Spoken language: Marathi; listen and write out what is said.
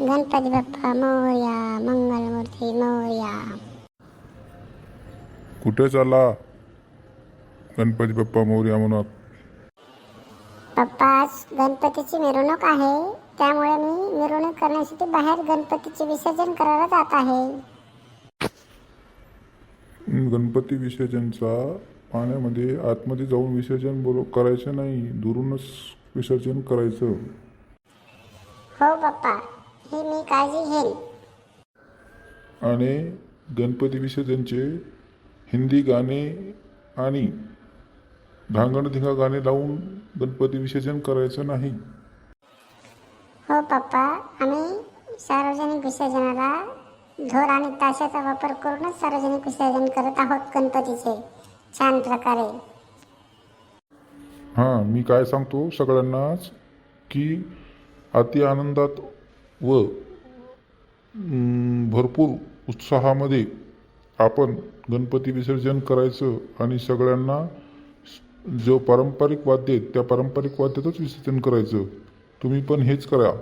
गणपती बाप्पा मोर्या मंगलमूर्ती मोर्या. कुठे चालला? गणपती बाप्पा मोर्या म्हणत पप्पा आज गणपतीची मिरवणूक आहे. त्यामुळे मी मिरवणूक करण्यासाठी बाहेर गणपतीचे विसर्जन करायला जात आहे. गणपती विसर्जनचा पाण्यामध्ये आतमध्ये जाऊन विसर्जन बोल करायचं नाही. दुरूनच विसर्जन करायचं. हो पप्पा. ही मी काळजी घेईन. आणि गणपती विसर्जनचे हिंदी गाणे आणि धांगडधिंगा गाणे लावून गणपती विसर्जन करायचं नाही. हो पप्पा. आम्ही सार्वजनिक विसर्जनाला ढोल आणि ताशाचा वापर करूनच सार्वजनिक विसर्जन करत आहोत गणपतीचे. छान प्रकारे. हां मी काय सांगतो सगळ्यांनाच की अति आनंदात व भरपूर उत्साहामध्ये आपण गणपती विसर्जन करायचं आणि सगळ्यांना जो पारंपरिक वाद्य आहेत त्या पारंपरिक वाद्यातच विसर्जन करायचं. तुम्ही पण हेच करा.